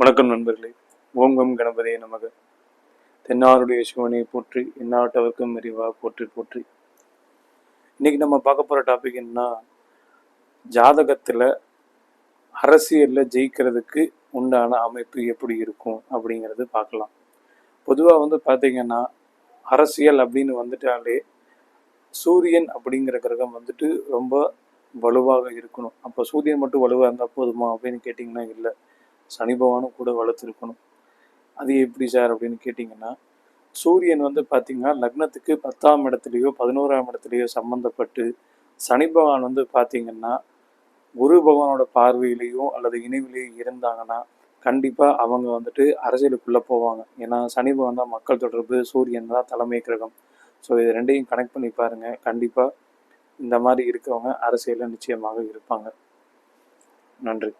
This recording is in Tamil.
வணக்கம் நண்பர்களே. ஓம் கம் கணபதியை நமக. தென்னாருடைய சிவனை போற்றி இந்நாட்டவர்க்கும் மெரிவா போற்றி போற்றி. இன்னைக்கு நம்ம பார்க்க போகிற டாபிக் என்னன்னா ஜாதகத்தில் அரசியலில் ஜெயிக்கிறதுக்கு உண்டான அமைப்பு எப்படி இருக்கும் அப்படிங்கிறது பார்க்கலாம். பொதுவாக வந்து பாத்தீங்கன்னா அரசியல் அப்படின்னு வந்துட்டாலே சூரியன் அப்படிங்கிற கிரகம் வந்துட்டு ரொம்ப வலுவாக இருக்கணும். அப்போ சூரியன் மட்டும் வலுவாக இருந்தால் போதுமா அப்படின்னு கேட்டிங்கன்னா இல்லை. சனி பகவானும் கூட வளர்த்துருக்கணும். அது எப்படி சார் அப்படின்னு கேட்டிங்கன்னா சூரியன் வந்து பார்த்திங்கன்னா லக்னத்துக்கு பத்தாம் இடத்துலையோ பதினோராம் இடத்துலையோ சம்மந்தப்பட்டு சனி பகவான் வந்து பார்த்திங்கன்னா குரு பகவானோட பார்வையிலையோ அல்லது இணைவிலையோ இருந்தாங்கன்னா கண்டிப்பாக அவங்க வந்துட்டு அரசியலுக்குள்ளே போவாங்க. ஏன்னா சனி பகவான் தான் மக்கள் தொடர்பு சூரியன் தான் தலைமை கிரகம். ஸோ இது ரெண்டையும் கனெக்ட் பண்ணி பாருங்கள் கண்டிப்பாக இந்த மாதிரி இருக்கவங்க அரசியலில் நிச்சயமாக இருப்பாங்க. நன்றி.